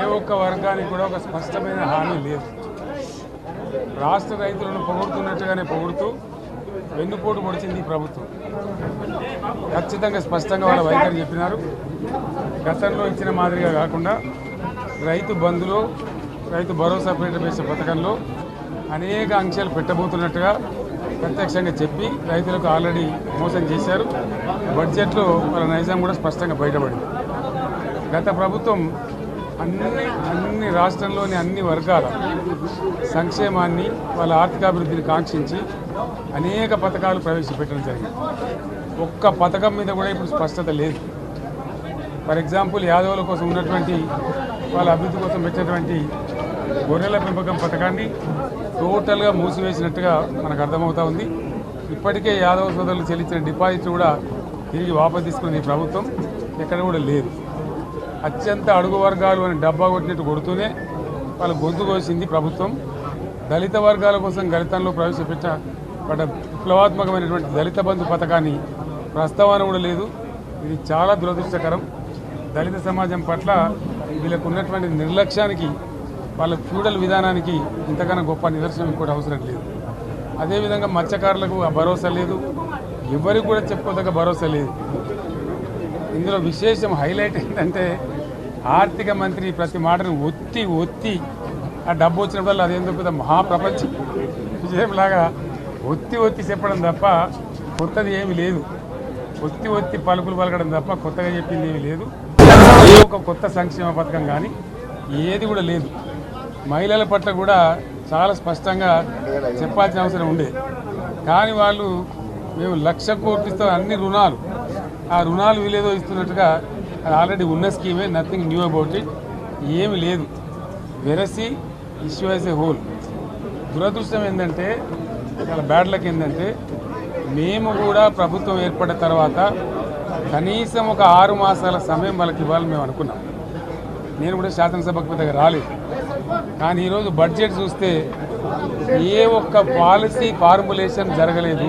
ఏ ఒక్క వర్గానికి కూడా ఒక స్పష్టమైన హామీ లేదు. రాష్ట్ర రైతులను పొగుడుతున్నట్టుగానే పొగుడుతూ వెన్నుపోటు పొడిచింది ఈ ప్రభుత్వం. ఖచ్చితంగా స్పష్టంగా వాళ్ళ వైఖరి చెప్పినారు. గతంలో ఇచ్చిన మాదిరిగా కాకుండా రైతు బంధులో రైతు భరోసా పేట పథకంలో అనేక అంశాలు పెట్టబోతున్నట్టుగా ప్రత్యక్షంగా చెప్పి రైతులకు ఆల్రెడీ మోసం చేశారు. బడ్జెట్లో వాళ్ళ నైజాం కూడా స్పష్టంగా బయటపడింది. గత ప్రభుత్వం అన్ని అన్ని రాష్ట్రంలోని అన్ని వర్గాల సంక్షేమాన్ని వాళ్ళ ఆర్థికాభివృద్ధిని కాంక్షించి అనేక పథకాలు ప్రవేశపెట్టడం జరిగింది. ఒక్క పథకం మీద కూడా ఇప్పుడు స్పష్టత లేదు. ఫర్ ఎగ్జాంపుల్ యాదవుల కోసం ఉన్నటువంటి వాళ్ళ అభివృద్ధి కోసం పెట్టినటువంటి గొర్రెల పెంపకం పథకాన్ని టోటల్గా మూసివేసినట్టుగా మనకు అర్థమవుతా ఉంది. ఇప్పటికే యాదవ సోదరులు చెల్లించిన డిపాజిట్ కూడా తిరిగి వాపసు తీసుకున్న ఈ ప్రభుత్వం ఎక్కడ కూడా లేదు. అత్యంత అడుగు వర్గాలు అని డబ్బా కొట్టినట్టు కొడుతూనే వాళ్ళ గొంతు కోసింది ప్రభుత్వం. దళిత వర్గాల కోసం గళితంలో ప్రవేశపెట్ట పడ్డ విప్లవాత్మకమైనటువంటి దళిత బంధు పథకాన్ని ప్రస్తావన కూడా లేదు. ఇది చాలా దురదృష్టకరం. దళిత సమాజం పట్ల వీళ్ళకు ఉన్నటువంటి నిర్లక్ష్యానికి వాళ్ళ ఫ్యూడల్ విధానానికి ఇంతకన్నా గొప్ప నిదర్శనం ఇంకోటి అవసరం లేదు. అదేవిధంగా మత్స్యకారులకు ఆ భరోసా లేదు. ఎవరికి కూడా చెప్పుకోదగ్గ భరోసా లేదు. ఇందులో విశేషం హైలైట్ ఏంటంటే ఆర్థిక మంత్రి ప్రతి మాటను ఒత్తి ఒత్తి. ఆ డబ్బు వచ్చినప్పుడు అదేందో పెద్ద మహాప్రపంచం? విజయంలాగా ఒత్తి ఒత్తి చెప్పడం తప్ప కొత్తది ఏమీ లేదు. ఒత్తి ఒత్తి పలుకులు పలకడం తప్ప కొత్తగా చెప్పింది ఏమీ లేదు. ఏ ఒక కొత్త సంక్షేమ పథకం కానీ ఏది కూడా లేదు. మహిళల పట్ల కూడా చాలా స్పష్టంగా చెప్పాల్సిన అవసరం ఉండే. కానీ వాళ్ళు మేము లక్ష కోట్లు ఇస్తాం అన్ని రుణాలు. ఆ రుణాలు వీలేదో ఇస్తున్నట్టుగా అది ఆల్రెడీ ఉన్న స్కీమే నథింగ్ న్యూ అబౌట్ ఇట్ ఏమి లేదు. వెరసి ఇష్యూ యాజ్ ఏ హోల్ దురదృష్టం ఏంటంటే చాలా బ్యాడ్ లక్ ఏంటంటే మేము కూడా ప్రభుత్వం ఏర్పడిన తర్వాత కనీసం ఒక ఆరు మాసాల సమయం వాళ్ళకి ఇవ్వాలని మేము అనుకున్నాం. నేను కూడా శాసనసభకు పెద్దగా రాలేదు. కానీ ఈరోజు బడ్జెట్ చూస్తే ఏ ఒక్క పాలసీ ఫార్ములేషన్ జరగలేదు.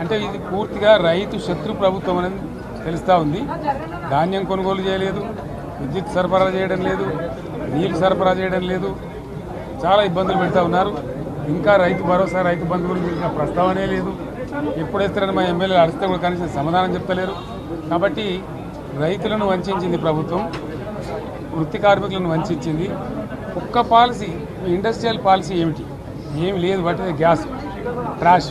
అంటే ఇది పూర్తిగా రైతు శత్రు ప్రభుత్వం అనేది తెలుస్తూ ఉంది. ధాన్యం కొనుగోలు చేయలేదు విద్యుత్ సరఫరా చేయడం లేదు నీళ్ళు సరఫరా చేయడం లేదు. చాలా ఇబ్బందులు పెడతా ఉన్నారు. ఇంకా రైతు భరోసా రైతు బంధు గురించి ప్రస్తావనే లేదు. ఎప్పుడు మా ఎమ్మెల్యేలు అడిగితే కూడా కనీసం సమాధానం చెప్తలేరు. కాబట్టి రైతులను వంచింది ప్రభుత్వం వృత్తి కార్మికులను వంచింది ఒక్క పాలసీ ఇండస్ట్రియల్ పాలసీ ఏమిటి? ఏమి లేదు వాటి గ్యాస్ ట్రాష్.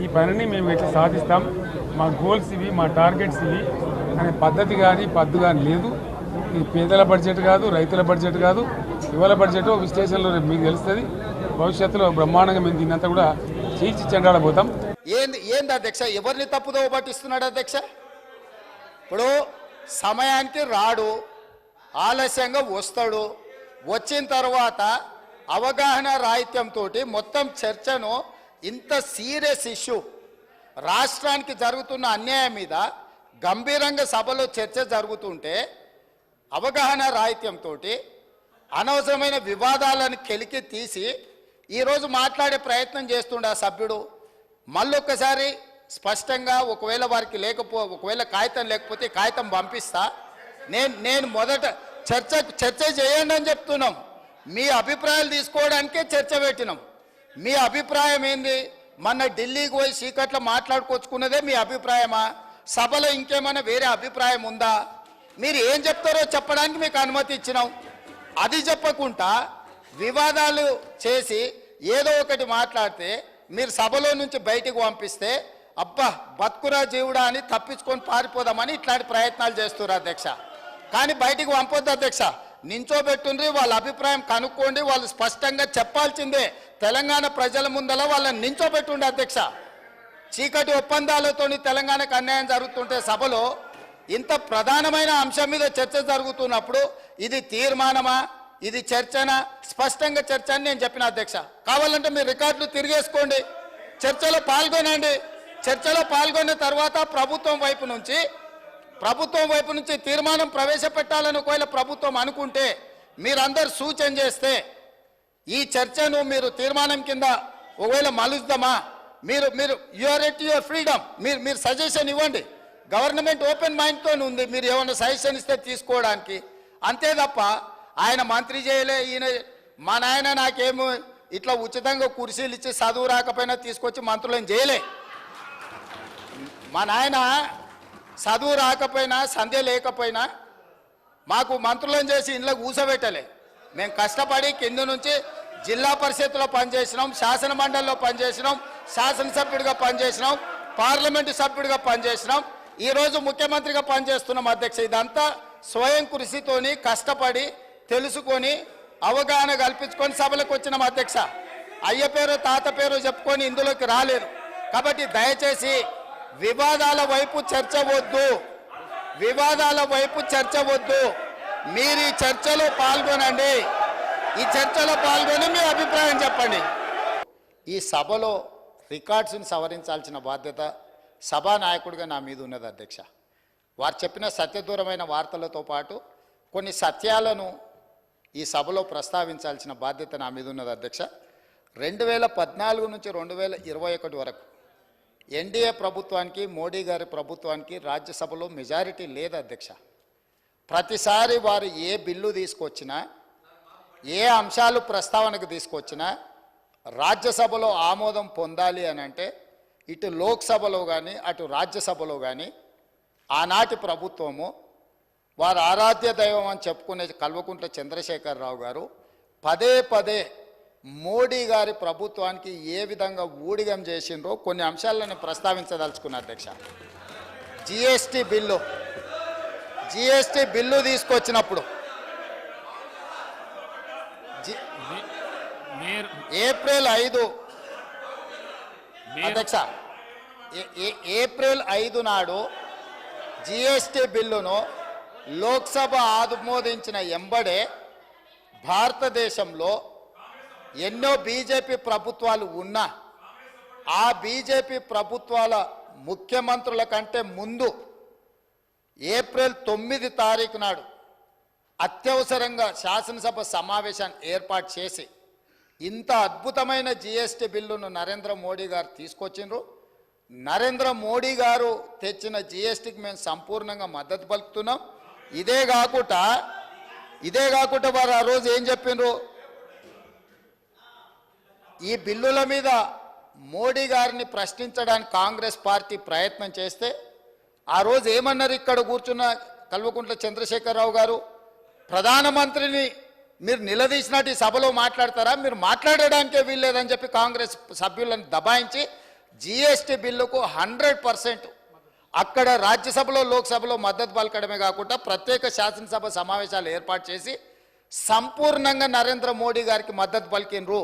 ఈ పనిని మేము ఎట్లా సాధిస్తాం. మా గోల్స్ ఇవి మా టార్గెట్స్ ఇవి. అనే పద్ధతి కానీ పద్దు కానీ లేదు. ఇది పేదల బడ్జెట్ కాదు రైతుల బడ్జెట్ కాదు యువల బడ్జెట్ విశ్లేషణలో మీకు తెలుస్తుంది. భవిష్యత్తులో బ్రహ్మాండంగా మేము దీన్నంతా కూడా చీల్చి చెండాడబోతాం. ఏంది ఏంది అధ్యక్ష? ఎవరిని తప్పుదో పట్టిస్తున్నాడు అధ్యక్ష? ఇప్పుడు సమయానికి రాడు ఆలస్యంగా వస్తాడు. వచ్చిన తర్వాత అవగాహన రాహిత్యంతో మొత్తం చర్చను ఇంత సీరియస్ ఇష్యూ. రాష్ట్రానికి జరుగుతున్న అన్యాయం మీద గంభీరంగా సభలో చర్చ జరుగుతుంటే అవగాహన రాహిత్యంతో అనవసరమైన వివాదాలను కెలికి తీసి ఈరోజు మాట్లాడే ప్రయత్నం చేస్తుండే ఆ సభ్యుడు. మళ్ళొక్కసారి స్పష్టంగా ఒకవేళ వారికి లేకపో ఒకవేళ కాగితం లేకపోతే కాగితం పంపిస్తా. నేను నేను మొదట చర్చ చర్చ చేయండి అని చెప్తున్నాం. మీ అభిప్రాయాలు తీసుకోవడానికే చర్చ పెట్టినాం. మీ అభిప్రాయం ఏంది? మొన్న ఢిల్లీకి పోయి సీకట్లో మాట్లాడుకొచ్చుకున్నదే మీ అభిప్రాయమా? సభలో ఇంకేమైనా వేరే అభిప్రాయం ఉందా? మీరు ఏం చెప్తారో చెప్పడానికి మీకు అనుమతి ఇచ్చినాం. అది చెప్పకుండా వివాదాలు చేసి ఏదో ఒకటి మాట్లాడితే మీరు సభలో నుంచి బయటికి పంపిస్తే అబ్బా బతుకురా జీవుడా అని తప్పించుకొని పారిపోదామని ఇట్లాంటి ప్రయత్నాలు చేస్తున్నారు అధ్యక్ష. కానీ బయటికి పంపొద్దు అధ్యక్ష. నించోబెట్టుండ్రి వాళ్ళ అభిప్రాయం కనుక్కోండి వాళ్ళు స్పష్టంగా చెప్పాల్సిందే. తెలంగాణ ప్రజల ముందల వాళ్ళని నించోబెట్టుండి అధ్యక్ష. చీకటి ఒప్పందాలతోని తెలంగాణకు అన్యాయం జరుగుతుంటే సభలో ఇంత ప్రధానమైన అంశం మీద చర్చ జరుగుతున్నప్పుడు ఇది తీర్మానమా? ఇది చర్చనా? స్పష్టంగా చర్చ అని నేను చెప్పిన అధ్యక్ష. కావాలంటే మీరు రికార్డులు తిరిగేసుకోండి. చర్చలో పాల్గొనండి. చర్చలో పాల్గొన్న తర్వాత ప్రభుత్వం వైపు నుంచి ప్రభుత్వం వైపు నుంచి తీర్మానం ప్రవేశపెట్టాలని ఒకవేళ ప్రభుత్వం అనుకుంటే మీరందరూ సూచన చేస్తే ఈ చర్చను మీరు తీర్మానం కింద ఒకవేళ మలుద్దామా మీరు మీరు యువర్ ఎట్ యువర్ ఫ్రీడమ్ మీరు మీరు సజెషన్ ఇవ్వండి. గవర్నమెంట్ ఓపెన్ మైండ్తో ఉంది. మీరు ఏమైనా సజెషన్ ఇస్తే తీసుకోవడానికి. అంతే తప్ప ఆయన మంత్రి చేయలే ఈయన మా నాయన నాకేమో ఇట్లా ఉచితంగా కుర్చీలు ఇచ్చి చదువు రాకపోయినా తీసుకొచ్చి మంత్రులను చేయలే. మా నాయన చదువు రాకపోయినా సంధ్య లేకపోయినా మాకు మంత్రులను చేసి ఇంట్లో కూసబెట్టలే మేము కష్టపడి కింద నుంచి జిల్లా పరిషత్లో పనిచేసినాం శాసన మండలిలో పనిచేసినాం శాసనసభ్యుడిగా పనిచేసినాం పార్లమెంటు సభ్యుడిగా పనిచేసినాం. ఈరోజు ముఖ్యమంత్రిగా పనిచేస్తున్నాం అధ్యక్ష. ఇదంతా స్వయం కృషితోని కష్టపడి తెలుసుకొని అవగాహన కల్పించుకొని సభలకు వచ్చినాం అధ్యక్ష. అయ్య పేరు తాత పేరు చెప్పుకొని ఇందులోకి రాలేదు. కాబట్టి దయచేసి వివాదాల వైపు చర్చ వద్దు. వివాదాల వైపు చర్చ వద్దు. మీరు ఈ చర్చలో పాల్గొనండి. ఈ చర్చలో పాల్గొని మీ అభిప్రాయం చెప్పండి. ఈ సభలో రికార్డ్స్ని సవరించాల్సిన బాధ్యత సభా నాయకుడిగా నా మీద ఉన్నది అధ్యక్ష. వారు చెప్పిన సత్యదూరమైన వార్తలతో పాటు కొన్ని సత్యాలను ఈ సభలో ప్రస్తావించాల్సిన బాధ్యత నా మీద ఉన్నది అధ్యక్ష. రెండు వేల పద్నాలుగు నుంచి రెండు వేల ఇరవై ఒకటి వరకు ఎన్డీఏ ప్రభుత్వానికి మోడీ గారి ప్రభుత్వానికి రాజ్యసభలో మెజారిటీ లేదు అధ్యక్ష. ప్రతిసారి వారు ఏ బిల్లు తీసుకొచ్చినా ఏ అంశాలు ప్రస్తావనకు తీసుకొచ్చినా రాజ్యసభలో ఆమోదం పొందాలి అని అంటే ఇటు లోక్సభలో కానీ అటు రాజ్యసభలో కానీ ఆనాటి ప్రభుత్వము వారు ఆరాధ్య దైవం అని చెప్పుకునే కల్వకుంట్ల చంద్రశేఖరరావు గారు పదే పదే మోడీ గారి ప్రభుత్వానికి ఏ విధంగా ఊడిగం చేసిండ్రో కొన్ని అంశాలను ప్రస్తావించదలుచుకున్న అధ్యక్ష. GST bill. జిఎస్టి బిల్లు తీసుకొచ్చినప్పుడు. ఏప్రిల్ ఐదు. అధ్యక్ష ఏప్రిల్ ఐదు నాడు జిఎస్టి బిల్లును లోక్సభ ఆమోదించిన ఎంబడే భారతదేశంలో ఎన్నో బీజేపీ ప్రభుత్వాలు ఉన్నా ఆ బీజేపీ ప్రభుత్వాల ముఖ్యమంత్రుల కంటే ముందు ఏప్రిల్ తొమ్మిది తారీఖు నాడు అత్యవసరంగా శాసనసభ సమావేశాన్ని ఏర్పాటు చేసి ఇంత అద్భుతమైన జిఎస్టి బిల్లును నరేంద్ర మోడీ గారు తీసుకొచ్చిండ్రు. నరేంద్ర మోడీ గారు తెచ్చిన జిఎస్టికి మేము సంపూర్ణంగా మద్దతు పలుకుతున్నాం. ఇదే కాకుండా ఇదే కాకుండా వారు ఆ రోజు ఏం చెప్పిండ్రు? ఈ బిల్లుల మీద మోడీ గారిని ప్రశ్నించడానికి కాంగ్రెస్ పార్టీ ప్రయత్నం చేస్తే ఆ రోజు ఏమన్నారు ఇక్కడ కూర్చున్న కల్వకుంట్ల చంద్రశేఖరరావు గారు? ప్రధానమంత్రిని మీరు నిలదీసినట్టు ఈ సభలో మాట్లాడతారా? మీరు మాట్లాడడానికే వీల్లేదని చెప్పి కాంగ్రెస్ సభ్యులను దబాయించి జిఎస్టి బిల్లుకు హండ్రెడ్ పర్సెంట్ అక్కడ రాజ్యసభలో లోక్సభలో మద్దతు పలకడమే కాకుండా ప్రత్యేక శాసనసభ సమావేశాలు ఏర్పాటు చేసి సంపూర్ణంగా నరేంద్ర మోడీ గారికి మద్దతు పలికినరు